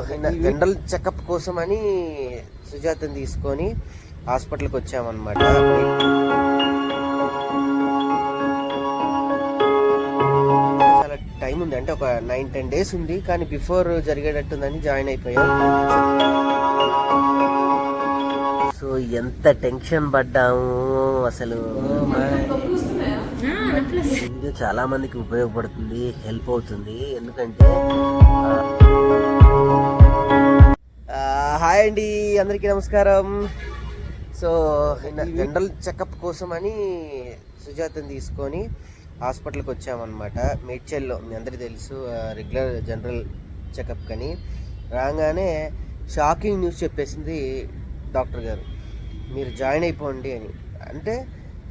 General checkup కోసం అని సుజాతని తీసుకొని హాస్పిటల్కి వచ్చామన్నమాట. చాలా టైం ఉంది అంటే ఒక నైన్ టెన్ డేస్ ఉంది కానీ బిఫోర్ జరిగేటట్టుందని జాయిన్ అయిపోయాం. సో ఎంత టెన్షన్ పడ్డాము అసలు. వీడియో చాలా మందికి ఉపయోగపడుతుంది హెల్ప్ అవుతుంది ఎందుకంటే హాయ్ అండి అందరికీ నమస్కారం. సో జనరల్ చెకప్ కోసం అని సుజాతని తీసుకొని హాస్పిటల్కి వచ్చామన్నమాట. మేడ్చల్లో మీ అందరికీ తెలుసు రెగ్యులర్ జనరల్ చెకప్ కని. రాగానే షాకింగ్ న్యూస్ చెప్పేసింది డాక్టర్ గారు. మీరు జాయిన్ అయిపోండి అని. అంటే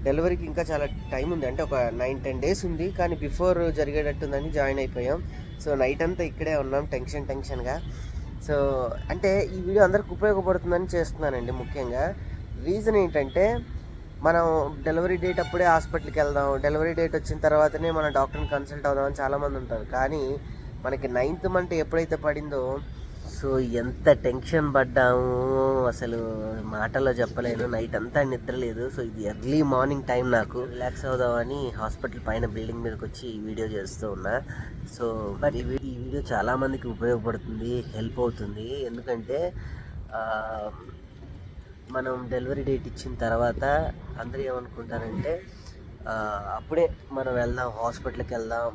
డెలివరీకి ఇంకా చాలా టైం ఉంది. అంటే ఒక నైన్ టెన్ డేస్ ఉంది. కానీ బిఫోర్ జరిగేటట్టుందని జాయిన్ అయిపోయాం. సో నైట్ అంతా ఇక్కడే ఉన్నాం టెన్షన్ టెన్షన్గా. సో అంటే ఈ వీడియో అందరికి ఉపయోగపడుతుందని చేస్తున్నానండి ముఖ్యంగా. రీజన్ ఏంటంటే మనం డెలివరీ డేట్ అప్పుడే హాస్పిటల్కి వెళ్దాం డెలివరీ డేట్ వచ్చిన తర్వాతనే మన డాక్టర్ని కన్సల్ట్ అవుదాం అని చాలామంది ఉంటారు. కానీ మనకి నైన్త్ మంత్ ఎప్పుడైతే పడిందో సో ఎంత టెన్షన్ పడ్డాము అసలు మాటల్లో చెప్పలేను. నైట్ అంతా నిద్ర లేదు. సో ఇది ఎర్లీ మార్నింగ్ టైం నాకు. రిలాక్స్ అవుదామని హాస్పిటల్ పైన బిల్డింగ్ మీదకి వచ్చి ఈ వీడియో చేస్తూ ఉన్నా. సో బట్ ఈ ఈ వీడియో చాలామందికి ఉపయోగపడుతుంది హెల్ప్ అవుతుంది. ఎందుకంటే మనం డెలివరీ డేట్ ఇచ్చిన తర్వాత అందరూ ఏమనుకుంటారంటే అప్పుడే మనం వెళ్దాం హాస్పిటల్కి వెళ్దాం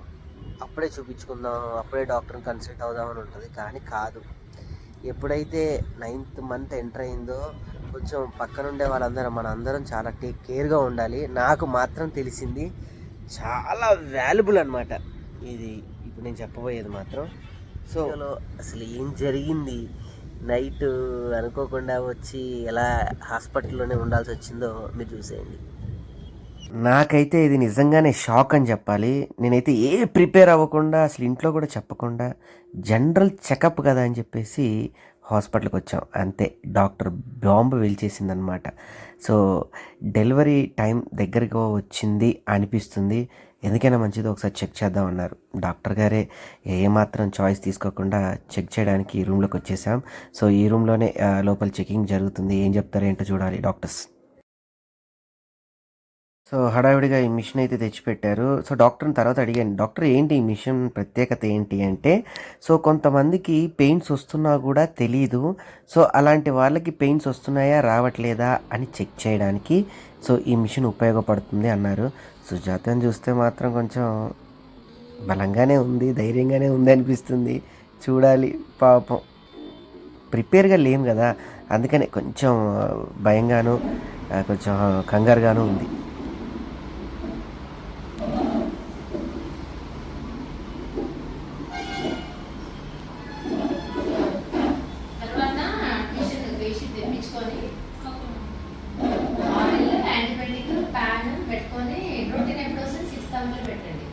అప్పుడే చూపించుకుందాం అప్పుడే డాక్టర్ని కన్సల్ట్ అవుదాం అని ఉంటుంది. కానీ కాదు. ఎప్పుడైతే నైన్త్ మంత్ ఎంటర్ అయిందో కొంచెం పక్కన ఉండే వాళ్ళందరం మన అందరం చాలా టేక్ కేర్గా ఉండాలి. నాకు మాత్రం తెలిసింది చాలా వాల్యుబుల్ అనమాట ఇది ఇప్పుడు నేను చెప్పబోయేది మాత్రం. సో అసలు ఏం జరిగింది? నైట్ అనుకోకుండా వచ్చి ఎలా హాస్పిటల్లోనే ఉండాల్సి వచ్చిందో మీరు చూసేయండి. నాకైతే ఇది నిజంగానే షాక్ అని చెప్పాలి. నేనైతే ఏ ప్రిపేర్ అవ్వకుండా అసలు ఇంట్లో కూడా చెప్పకుండా జనరల్ చెకప్ కదా అని చెప్పేసి హాస్పిటల్కి వచ్చాం. అంతే డాక్టర్ బాంబు వెలిచేసిందనమాట. సో డెలివరీ టైం దగ్గరకు వచ్చింది అనిపిస్తుంది. ఎందుకైనా మంచిది ఒకసారి చెక్ చేద్దాం అన్నారు. డాక్టర్ గారే ఏమాత్రం చాయిస్ తీసుకోకుండా చెక్ చేయడానికి ఈ రూమ్లోకి వచ్చేసాం. సో ఈ రూమ్లోనే లోపల చెకింగ్ జరుగుతుంది. ఏం చెప్తారో ఏంటో చూడాలి డాక్టర్స్. సో హడావిడిగా ఈ మిషన్ అయితే తెచ్చిపెట్టారు. సో డాక్టర్ని తర్వాత అడిగాను డాక్టర్ ఏంటి ఈ మిషన్ ప్రత్యేకత ఏంటి? అంటే సో కొంతమందికి పెయిన్స్ వస్తున్నా కూడా తెలీదు. సో అలాంటి వాళ్ళకి పెయిన్స్ వస్తున్నాయా రావట్లేదా? అని చెక్ చేయడానికి సో ఈ మిషన్ ఉపయోగపడుతుంది అన్నారు. సుజాతని చూస్తే మాత్రం కొంచెం బలంగానే ఉంది ధైర్యంగానే ఉంది అనిపిస్తుంది. చూడాలి పాపం. ప్రిపేర్గా లేం కదా అందుకనే కొంచెం భయంగాను కొంచెం కంగారుగాను ఉంది తర్వాత మిషన్ వేసి తెప్పించుకొని ఆయిల్ యాంటీబయాటిక్ ప్యాన్ పెట్టుకొని ప్రోటీన్ ఎప్పుడు వస్తుంది సిక్స్ థౌసండ్ పెట్టండి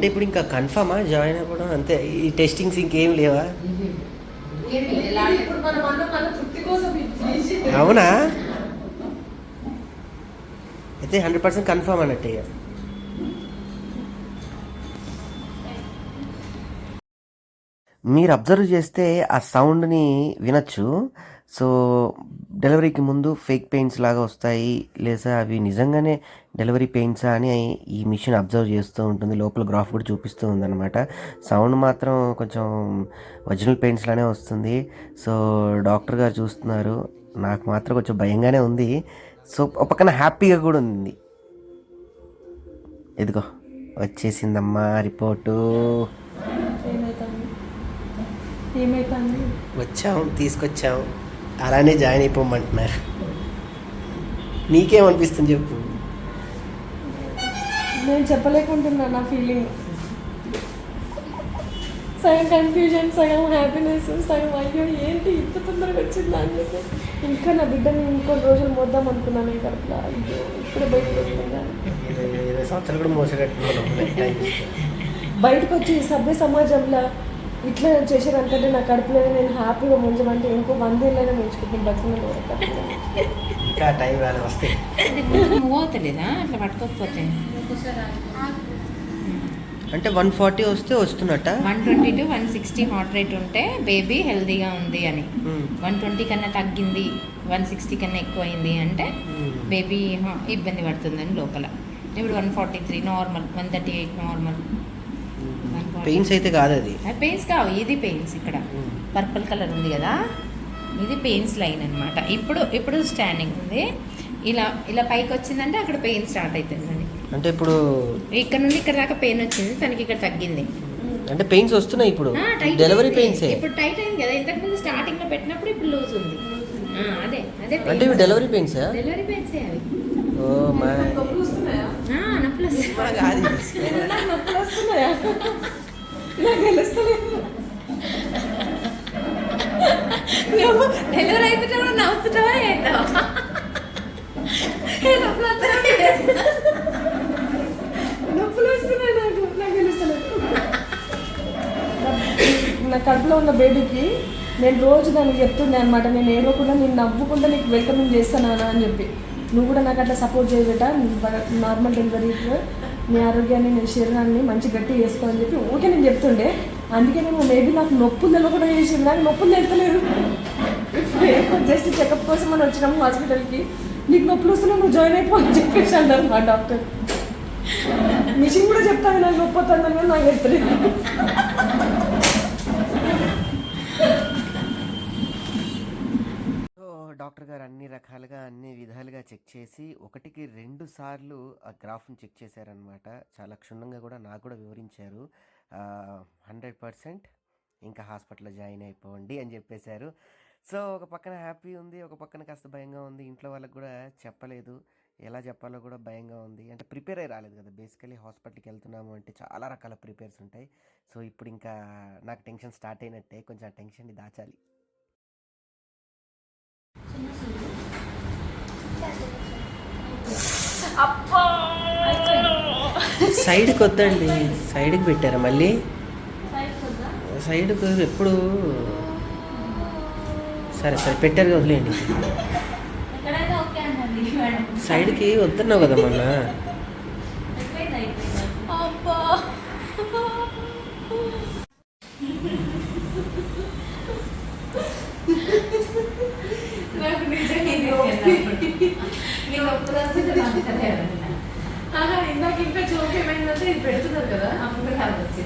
అంటే ఇప్పుడు ఇంకా కన్ఫర్మా జాయిన్ అవ్వడం అంతే. ఈ టెస్టింగ్స్ ఇంకేం లేవా? ఏమి అవునా? అయితే హండ్రెడ్ పర్సెంట్ కన్ఫర్మ్ అన్నట్టు ఇక. మీరు అబ్జర్వ్ చేస్తే ఆ సౌండ్ని వినొచ్చు. సో డెలివరీకి ముందు ఫేక్ పెయిన్స్ లాగా వస్తాయి. లేదా అవి నిజంగానే డెలివరీ పెయిన్సా అని ఈ మిషన్ అబ్జర్వ్ చేస్తూ ఉంటుంది. లోపల గ్రాఫ్ కూడా చూపిస్తూ ఉందన్నమాట. సౌండ్ మాత్రం కొంచెం ఒరిజినల్ పెయిన్స్ లానే వస్తుంది. సో డాక్టర్ గారు చూస్తున్నారు. నాకు మాత్రం కొంచెం భయంగానే ఉంది. సో ఒక పక్కన హ్యాపీగా కూడా ఉంది. ఇదిగో వచ్చేసిందమ్మా రిపోర్టు. ఏమైతుంది? ఏమైతుంది? వచ్చాం తీసుకొచ్చాం. అలానే జాయిన్ అయిపోమంటున్నారు నీకేమనిపిస్తుంది చెప్పు? నేను చెప్పలేకుంటున్నా నా ఫీలింగ్ సగం కన్ఫ్యూజన్ సగం హ్యాపీనెస్ సగం అయ్యో ఏంటి ఇంత తొందరగా వచ్చిందా అని చెప్పి. ఇంకా నా బిడ్డని ఇంకొన్ని రోజులు మోద్దాం అనుకున్నాను నేను కడుపులో. అయ్యో ఇప్పుడే బయటకు వస్తుందా సంవత్సరాలు కూడా బయటకు వచ్చి సభ్య సమాజంలో ఇట్లా చేసేదానికంటే నా కడుపులో నేను హ్యాపీగా ముంచమంటే ఇంకో వందేళ్ళైనా ముంచుకుంటాను బతుకున్నాను ఇంకా టైం రాలే వస్తే. మూవ్ అవుతలేదా అట్లా పట్టుకోకపోతే? అంటే వన్ ఫార్టీ వస్తే వస్తున్నట్ట? One twenty to one sixty heart rate ఉంటే బేబీ హెల్తీగా ఉంది అని. మ్మ్. వన్ ట్వంటీ కన్నా తగ్గింది వన్ సిక్స్టీ కన్నా ఎక్కువ అయింది అంటే మ్మ్. బేబీ ఇబ్బంది పడుతుందని లోపల. ఇప్పుడు one forty three normal one thirty eight normal. Pains అయితే కాదు అది. పెయిన్స్ కావు ఇది పెయిన్స్ ఇక్కడ. పర్పుల్ కలర్ ఉంది కదా ఇది పెయిన్స్ లైన్ అన్నమాట. ఇప్పుడు ఇప్పుడు స్టాండింగ్ ఉంది. ఇలా ఇలా పైకి వచ్చిందంటే అక్కడ పెయిన్ స్టార్ట్ అవుతుందండి అంటే ఇప్పుడు ఇక్కడ నుండి ఇక్కడ దాకా పెయిన్ వచ్చింది తనకి ఇక్కడ తగ్గింది. అంటే పెయిన్స్ వస్తున్నాయి ఇప్పుడు. డెలివరీ. పెయిన్సే ఇప్పుడు టైట్ అయింది కదా ఇంతకు ముందు స్టార్టింగ్లో పెట్టినప్పుడు ఇప్పుడు లూజ్ ఉంది. అదే అదే అంటే ఇవి డెలివరీ పెయిన్సా డెలివరీ పెయిన్స్ అవి. Oh my. నొప్పులు వస్తున్నాయా? నొప్పులు వస్తున్నాయా? నాకు తెలుస్తలేదు నువ్వు డెలివరీ అయిపోతే కూడా నవ్వుతావా ఏంటో నొప్పులు వస్తున్నాయి? నాకు నాకు తెలుస్తలేదు నా కడుపులో ఉన్న బేబీకి నేను రోజు దానికి చెప్తుండే అనమాట నేను ఏడవకుండా నేను నవ్వుకుంటా నీకు వెల్కమింగ్ చేస్తానా అని చెప్పి నువ్వు కూడా నాకు అట్లా సపోర్ట్ చేయబెట నార్మల్ డెలివరీకి నీ ఆరోగ్యాన్ని నీ శరీరాన్ని మంచి గట్టి చేసుకో అని చెప్పి ఊరికే నేను చెప్తుండే. అందుకే నేను మేబీ నాకు నొప్పులు నిలవకుండా చేసింది నాకు నొప్పులు తెలుతలేదు జస్ట్ చెకప్ కోసం అని వచ్చినాము హాస్పిటల్కి. నీకు నొప్పులు వస్తున్నావు నువ్వు జాయిన్ అయిపో అని చెప్పేసి అన్నారు మా డాక్టర్. మిషన్ కూడా చెప్తాను నాకు నొప్పి వస్తుందని నాకు చెప్తలేదు సో డాక్టర్ గారు అన్ని రకాలుగా అన్ని విధాలుగా చెక్ చేసి ఒకటికి రెండు సార్లు ఆ గ్రాఫ్ని చెక్ చేశారనమాట చాలా క్షుణ్ణంగా కూడా నాకు కూడా వివరించారు. హండ్రెడ్ పర్సెంట్ ఇంకా హాస్పిటల్లో జాయిన్ అయిపోండి అని చెప్పేశారు. సో ఒక పక్కన హ్యాపీ ఉంది ఒక పక్కన కాస్త భయంగా ఉంది. ఇంట్లో వాళ్ళకి కూడా చెప్పలేదు. ఎలా చెప్పాలో కూడా భయంగా ఉంది. అంటే ప్రిపేర్ అయి రాలేదు కదా. బేసికలీ హాస్పిటల్కి వెళ్తున్నాము అంటే చాలా రకాల ప్రిపేర్స్ ఉంటాయి. సో ఇప్పుడు ఇంకా నాకు టెన్షన్ స్టార్ట్ అయినట్టే. కొంచెం ఆ టెన్షన్ని దాచాలి. సైడ్కి వద్దండి సైడ్కి పెట్టారా మళ్ళీ? సైడ్కి ఎప్పుడు? సరే సరే పెట్టారు మేడం. సైడ్కి వద్దన్నావు కదా మొన్న అబ్బా నాకు నిజంగా నొప్పి. నీ నొప్పులు వస్తుంటే నవ్వుతానే ఎవరైనా. ఆహా, ఇందాక ఇంకా జోక్ ఏమైందంటే ఇది పెడుతున్నారు కదా?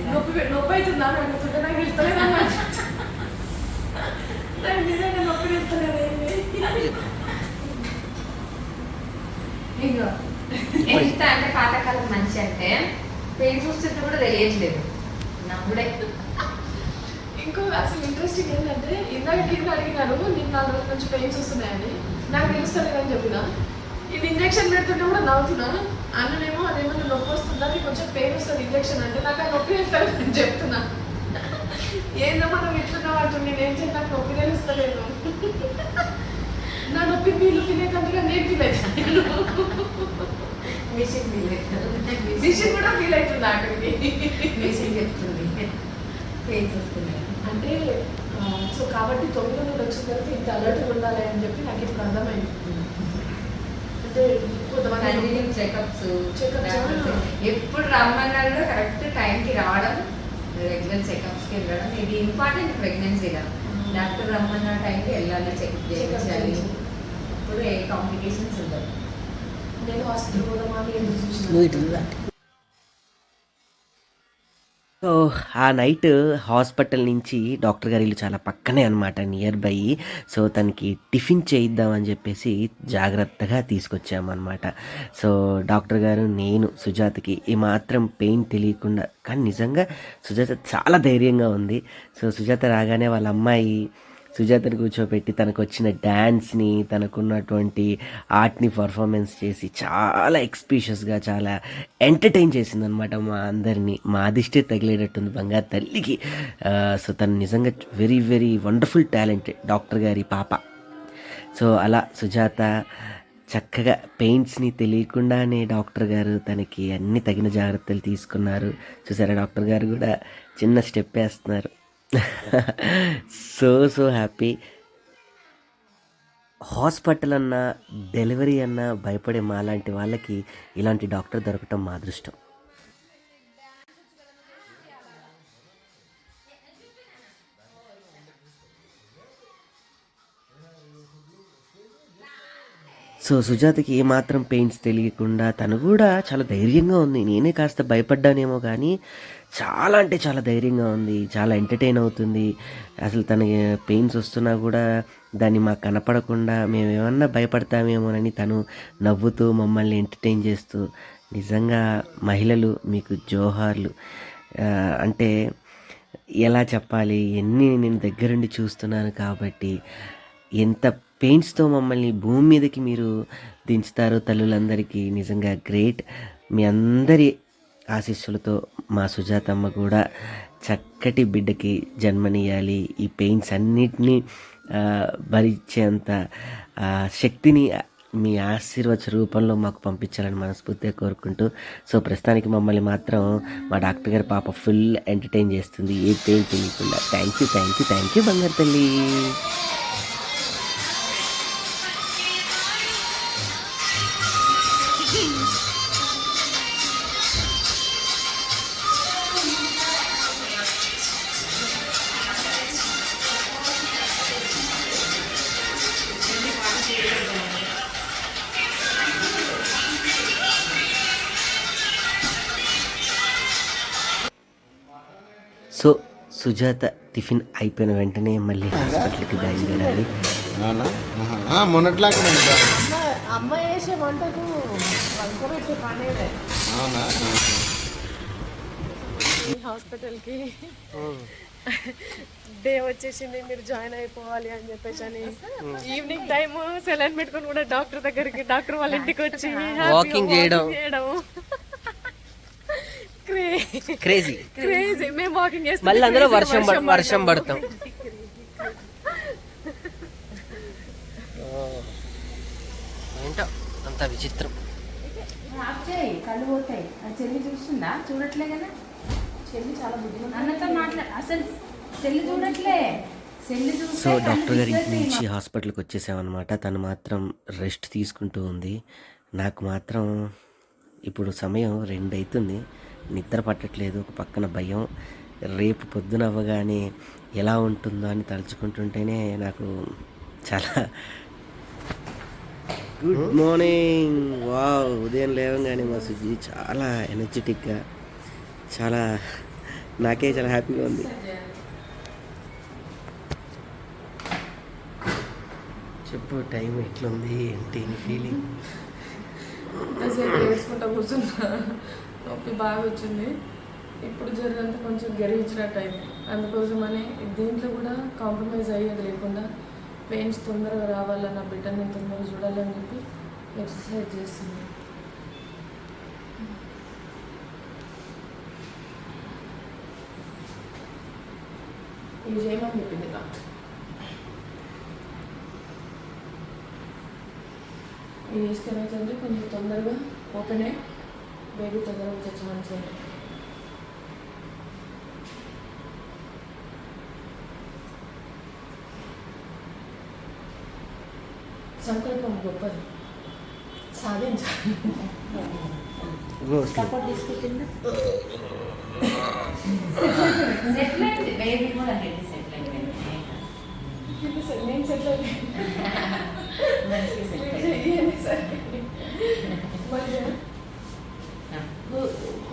నొప్పి నొప్పి అవుతుందా? నాకు అడుగుతుంటే నాకు వెళ్తలేదు అన్నమాట నాకు నిజంగా నొప్పి వెళ్తలేదు ఏంటి ఇదిగో. ఎంత అంటే పాతకాలం మనిషి అంటే పెయిన్ చూస్తుంటే కూడా తెలియట్లేదు. నవ్వుడే. ఇంకో అసలు ఇంట్రెస్టింగ్ ఏంటంటే ఇందాక కింద అడిగినారు నేను నాలుగు రోజుల నుంచి పెయిన్స్ వస్తున్నాయని. నాకు తెలుస్తలేదని చెప్పిన. ఇది ఇంజెక్షన్ పెడుతుంటే కూడా నవ్వుతున్నా. అన్ననేమో అదేమన్నా నొప్పి వస్తుందా? నీకు కొంచెం పెయిన్ వస్తుంది ఇంజెక్షన్ అంటే. నాకు ఆ నొప్పి తెలుస్తలేదు అని చెప్తున్నా. ఏందమ్మా నువ్వు ఇట్లున్నావు అంటుంది నేను చేసి నాకు నొప్పి తెలుస్తలేదు. నా నొప్పి వీళ్ళు ఫీల్ అవుతుందిగా నేను ఫీల్ అవుతాను మిషన్ మిషన్ కూడా ఫీల్ అవుతుంది అక్కడికి మిషన్ చెప్తుంది. పెయిన్ చూస్తున్నాయి అంటే సో కాబట్టి తొమ్మిది నుండి వచ్చిన తర్వాత ఇంత అలర్ట్గా ఉండాలి అని చెప్పి నాకు ఇప్పుడు అర్థమైంది. అంటే కొంతమంది చెకప్స్. ఎప్పుడు రమ్మన్నారు కూడా కరెక్ట్ టైంకి రావడం రెగ్యులర్ చెకప్స్కి వెళ్ళడం ఇది ఇంపార్టెంట్ ప్రెగ్నెన్సీలో డాక్టర్ రమ్మన్న టైంకి వెళ్ళాలి చెక్ చేయించాలి. అప్పుడు ఏ కాంప్లికేషన్స్ ఉండవు. నేను హాస్పిటల్ పోదామా సో ఆ నైట్ హాస్పిటల్ నుంచి డాక్టర్ గారు ఇల్లు చాలా పక్కనే అనమాట నియర్ బై. సో తనకి టిఫిన్ చేయిద్దామని చెప్పేసి జాగ్రత్తగా తీసుకొచ్చామన్నమాట. సో డాక్టర్ గారు నేను సుజాతకి ఏమాత్రం మాత్రం పెయిన్ తెలియకుండా కానీ నిజంగా సుజాత చాలా ధైర్యంగా ఉంది. సో సుజాత రాగానే వాళ్ళ అమ్మాయి సుజాతని కూర్చోబెట్టి తనకు వచ్చిన డ్యాన్స్ని తనకున్నటువంటి ఆర్ట్ని పర్ఫార్మెన్స్ చేసి చాలా ఎక్స్పీషియస్గా చాలా ఎంటర్టైన్ చేసిందనమాట మా అందరినీ. మా అదిష్టే తగిలేటట్టుంది బంగారు తల్లికి. సో తను నిజంగా very very wonderful talent doctor గారి పాప. సో అలా సుజాత చక్కగా పెయింట్స్ని తెలియకుండానే డాక్టర్ గారు తనకి అన్ని తగిన జాగ్రత్తలు తీసుకున్నారు. చూసారా డాక్టర్ గారు కూడా చిన్న స్టెప్ వేస్తున్నారు. So so happy. హాస్పిటల్ అన్నా డెలివరీ అన్నా భయపడే మాలాంటి వాళ్ళకి ఇలాంటి డాక్టర్ దొరకటం మా అదృష్టం. సో సుజాతకి ఏమాత్రం పెయిన్స్ తెలియకుండా తను కూడా చాలా ధైర్యంగా ఉంది. నేనే కాస్త భయపడ్డానేమో కానీ చాలా అంటే చాలా ధైర్యంగా ఉంది చాలా ఎంటర్టైన్ అవుతుంది. అసలు తనకి పెయిన్స్ వస్తున్నా కూడా దాన్ని మాకు కనపడకుండా మేము ఏమన్నా భయపడతామేమోనని తను నవ్వుతూ మమ్మల్ని ఎంటర్టైన్ చేస్తూ నిజంగా మహిళలు మీకు జోహార్లు. అంటే ఎలా చెప్పాలి ఎన్ని నేను దగ్గరుండి చూస్తున్నాను కాబట్టి ఎంత పెయింట్స్తో మమ్మల్ని భూమి మీదకి మీరు దించుతారు తల్లులందరికీ నిజంగా గ్రేట్ మీ అందరి ఆశీస్సులతో మా సుజాతమ్మ కూడా చక్కటి బిడ్డకి జన్మనియాలి ఈ పెయిన్స్ అన్నిటినీ భరించేంత శక్తిని మీ ఆశీర్వచ రూపంలో మాకు పంపించాలని మనస్ఫూర్తిగా కోరుకుంటూ సో ప్రస్తుతానికి మమ్మల్ని మాత్రం మా డాక్టర్ గారి పాప ఫుల్ ఎంటర్టైన్ చేస్తుంది. ఏ పెయిన్ తెలియకుండా thank you thank you thank you బంగారు తల్లి. సో సుజాత టిఫిన్ అయిపోయిన వెంటనే మళ్ళీ హాస్పిటల్కి బయలుదేరాలి. అమ్మ చేసే వంటకు హాస్పిటల్కి డే వచ్చేసింది మీరు జాయిన్ అయిపోవాలి అని చెప్పేసి అని ఈవినింగ్ టైం సెలైన్ పెట్టుకొని కూడా డాక్టర్ దగ్గరికి డాక్టర్ వాళ్ళ ఇంటికి వచ్చి Walking చేయడం. క్రేజీ క్రేజీ మేము వాకింగ్ చేస్తాం మళ్ళీ అందులో వర్షం పడ- వర్షం పడతాం. ఏంటో అంత విచిత్రం. కళ్ళు పోతాయి. అది చెల్లి చూస్తుందా? చూడట్లే కదా? చెల్లి చాలా బుద్ధిమంతురాలు. అన్నతో మాట్లా అసలు చెల్లి చూడట్లే. చెల్లి సో డాక్టర్ గారి ఇంటి నుంచి హాస్పిటల్కి వచ్చేసామన్నమాట. తను మాత్రం రెస్ట్ తీసుకుంటూ ఉంది. నాకు మాత్రం ఇప్పుడు సమయం రెండు అవుతుంది నిద్ర పట్టట్లేదు ఒక పక్కన భయం. రేపు పొద్దున అవ్వగానే ఎలా ఉంటుందో అని తలుచుకుంటుంటేనే నాకు చాలా గుడ్ మార్నింగ్ వా ఉదయం లేవగానే మా సుజీ చాలా ఎనర్జెటిక్గా చాలా నాకే చాలా హ్యాపీగా ఉంది. చెప్పు టైం ఎట్లుంది? ఏంటి ఫీలింగ్ కూర్చున్నా. నొప్పి బాగా వచ్చింది. ఇప్పుడు జరిగినంత కొంచెం గెరిగించినట్టు అయింది అందుకోసమని దీంట్లో కూడా కాంప్రమైజ్ అయ్యేది లేకుండా పెయిన్స్ తొందరగా రావాలన్న బిడ్డని తొందరగా చూడాలని చెప్పి ఎక్సర్సైజ్ చేస్తుంది. ఇది చేయమని చెప్పింది నాకు ఇది చేస్తే ఏమవుతుందంటే కొంచెం తొందరగా ఓపెన్ అయ్యి బేబీ తొందరగా వచ్చే ఛాన్స్ ఉంది సంకల్పం గొప్పది సాధించాలి సపోర్ట్ తీసుకుంటుందా సెటిల్ అయింది బేబీ కూడా హెడ్ సెటిల్ అయిపోయింది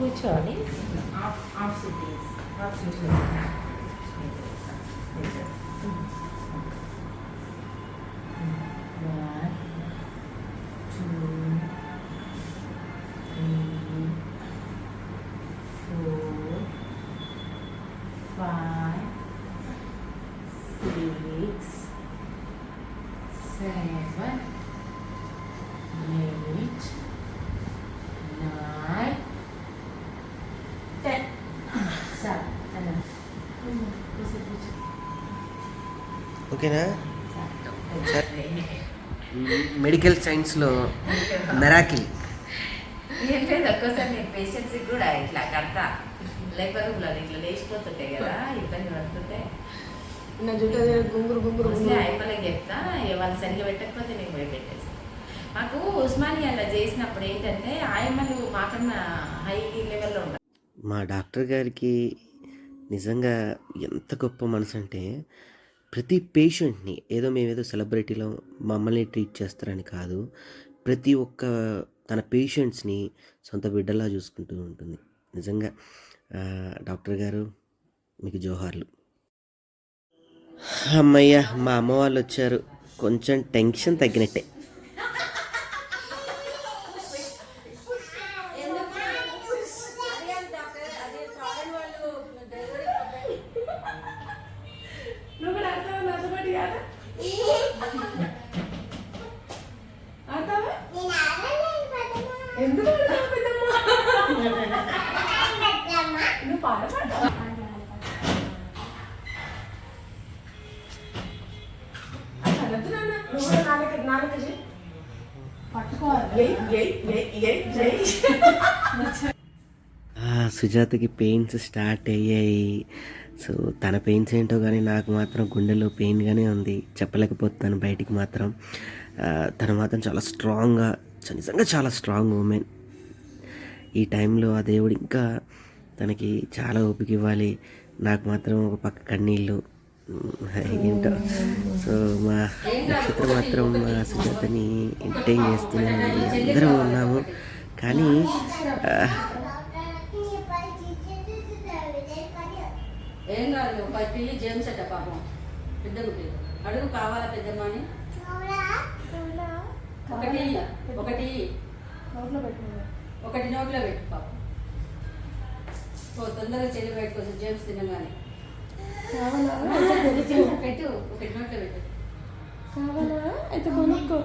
which one is? One, two, three, four, five, six, seven, eight, nine, ఓకేనా? మెడికల్ సైన్స్లో మెరాకిల్. ఏం లేదు ఒక్కోసారి నేను పేషెంట్స్ కూడా ఇట్లా కడతా. ఇట్లా లేచిపోతుంటాయి కదా ఇబ్బంది పడుతుంటే. నా జుట్టు అదే గుంగురు గుంగురు మోస్ట్లీ గుంగురు. అయిపోలేక చెప్తా ఇక వాళ్ళు సరిగ్గా పెట్టకపోతే నేను పోయి మాకు ఉస్మానియాలో చేసినప్పుడు ఏంటంటే ఆయమ్మలు మాకన్నా హై లెవెల్లో ఉంటారు మా డాక్టర్ గారికి నిజంగా ఎంత గొప్ప మనసు అంటే ప్రతి పేషెంట్ని ఏదో మేమేదో సెలబ్రిటీలో మమ్మల్ని ట్రీట్ చేస్తారని కాదు ప్రతి ఒక్క తన పేషెంట్స్ని సొంత బిడ్డలా చూసుకుంటూ ఉంటుంది. నిజంగా డాక్టర్ గారు మీకు జోహార్లు. అమ్మయ్య మా అమ్మ వాళ్ళు వచ్చారు. కొంచెం టెన్షన్ తగ్గినట్టే. ఎందుకు ఆడతావు పెద్దమ్మ? నువ్వు పాట పాడతావా? అట్లా అనొద్దు నాన్న. నువ్వు కూడా నాన్నకి నాన్నకి చెయ్యి. పట్టుకోవాలి ఏయ్, ఏయ్, ఏయ్, ఏయ్, ఏయ్. ఆ, సుజాతకి పెయిన్స్ స్టార్ట్ అయ్యాయి సో తన పెయిన్స్ ఏంటో కానీ నాకు మాత్రం గుండెలో పెయిన్గానే ఉంది. చెప్పలేకపోతున్నాను బయటికి మాత్రం. తను మాత్రం చాలా స్ట్రాంగ్గా నిజంగా చాలా స్ట్రాంగ్ ఉమెన్ ఈ టైంలో ఆ దేవుడు ఇంకా తనకి చాలా ఓపిక ఇవ్వాలి. నాకు మాత్రం ఒక పక్క కన్నీళ్ళు. ఏంటో. సో మా నక్షత్రం మాత్రం మా సుజాతని ఎంటర్టైన్ చేస్తూనే ఉంది అందరం ఉన్నాము. కానీ ఆ, ఏం కాదు ఒక పిల్లి జేమ్స్ అట్ట పాపం పెద్దమ్మకి అడుగు కావాలా పెద్దమ్మ అని ఒకటి ఒకటి. ఒకటి నోట్లో పెట్టు పాపం ఓ తొందరగా చెల్లి పెట్టుకోవచ్చు జేమ్స్ తినగానే కావాలా? పెట్టు ఒకటి నోట్లో పెట్టు కావాలా? అయితే కొనుక్కో.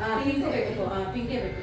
ఆ, పింక్ పెట్టుకో ఆ, పింకే పెట్టు.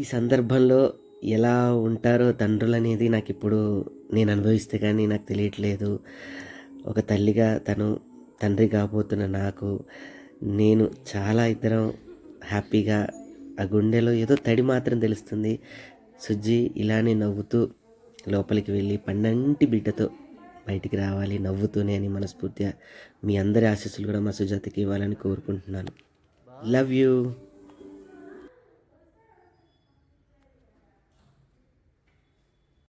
ఈ సందర్భంలో ఎలా ఉంటారో తండ్రులు అనేది నాకు ఇప్పుడు నేను అనుభవిస్తే కానీ నాకు తెలియట్లేదు. ఒక తల్లిగా తను తండ్రి కాబోతున్న నాకు నేను చాలా ఇద్దరం హ్యాపీగా ఆ గుండెలో ఏదో తడి మాత్రం తెలుస్తుంది. సుజ్జి ఇలానే నవ్వుతూ లోపలికి వెళ్ళి పన్నంటి బిడ్డతో బయటికి రావాలి నవ్వుతూనే అని మనస్ఫూర్తిగా మీ అందరి ఆశీస్సులు కూడా మా సుజాతకి ఇవ్వాలని కోరుకుంటున్నాను. Love you.